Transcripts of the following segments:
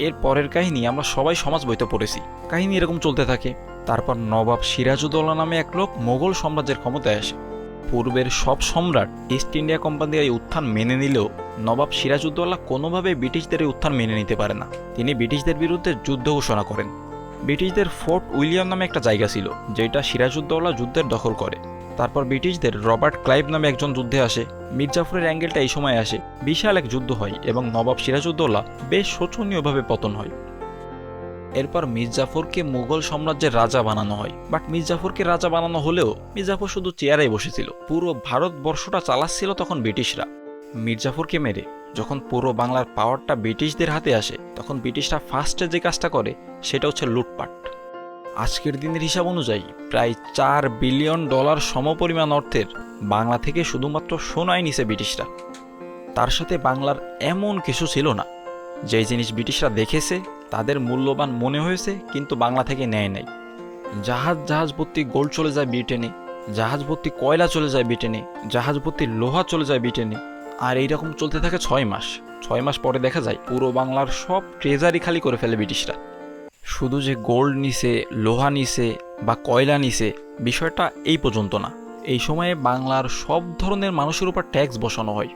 এর পরের কাহিনী আমরা সবাই সমাজ বইতে পড়েছি। কাহিনী এরকম চলতে থাকে। তারপর নবাব সিরাজউদ্দৌলা নামে এক লোক মোগল সাম্রাজ্যের ক্ষমতায় আসে। পূর্বের সব সম্রাট ইস্ট ইন্ডিয়া কোম্পানির এই উত্থান মেনে নিলেও নবাব সিরাজউদ্দৌলা কোনোভাবে ব্রিটিশদের এই উত্থান মেনে নিতে পারে না। তিনি ব্রিটিশদের বিরুদ্ধে যুদ্ধ ঘোষণা করেন। ব্রিটিশদের ফোর্ট উইলিয়াম নামে একটা জায়গা ছিল, যেটা সিরাজউদ্দৌলা যুদ্ধের দখল করে। তারপর ব্রিটিশদের রবার্ট ক্লাইভ নামে একজন যুদ্ধে আসে। মির্জাফরের অ্যাঙ্গেলটা এই সময় আসে। বিশাল এক যুদ্ধ হয় এবং নবাব সিরাজউদ্দৌলা বেশ শোচনীয়ভাবে পতন হয়। এরপর মির্জাফরকে মুঘল সাম্রাজ্যের রাজা বানানো হয়। বাট মির্জাফরকে রাজা বানানো হলেও মির্জাফর শুধু চেয়ারে বসেছিল। পুরো ভারতবর্ষটা চালাচ্ছিল তখন ব্রিটিশরা। মির্জাফরকে মেরে যখন পুরো বাংলার পাওয়ারটা ব্রিটিশদের হাতে আসে, তখন ব্রিটিশরা ফার্স্টে যে কাজটা করে, সেটা হচ্ছে লুটপাট। আজকের দিনের হিসাব অনুযায়ী প্রায় চার বিলিয়ন ডলার সমপরিমাণ অর্থের বাংলা থেকে শুধুমাত্র সোনাই নিছে ব্রিটিশরা। তার সাথে বাংলার এমন কিছু ছিল না। যেই জিনিস ব্রিটিশরা দেখেছে, তাদের মূল্যবান মনে হয়েছে, কিন্তু বাংলা থেকে নেয় নাই। জাহাজ জাহাজ ভর্তি গোল্ড চলে যায় ব্রিটেনে জাহাজ ভর্তি কয়লা চলে যায় ব্রিটেনে জাহাজ ভর্তি লোহা চলে যায় ব্রিটেনে। আর এইরকম চলতে থাকে ছয় মাস। ছয় মাস পরে দেখা যায় পুরো বাংলার সব ট্রেজারি খালি করে ফেলে ব্রিটিশরা। শুধু যে গোল্ড নিছে, লোহা নিছে বা কয়লা নিছে, বিষয়টা এই পর্যন্ত না। এই সময়ে বাংলার সব ধরনের মানুষের উপর ট্যাক্স বসানো হয়।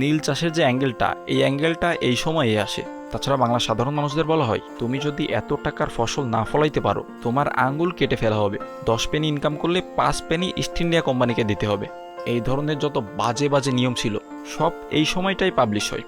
নীল চাষের যে অ্যাঙ্গেলটা এই অ্যাঙ্গেলটা এই সময়ে আসে। তাছাড়া বাংলার সাধারণ মানুষদের বলা হয়, তুমি যদি এত টাকার ফসল না ফলাইতে পারো, তোমার আঙ্গুল কেটে ফেলা হবে। দশ পেনি ইনকাম করলে পাঁচ পেনি ইস্ট ইন্ডিয়া কোম্পানিকে দিতে হবে। এই ধরনের যত বাজে বাজে নিয়ম ছিল, সব এই সময়টাই পাবলিশ হয়।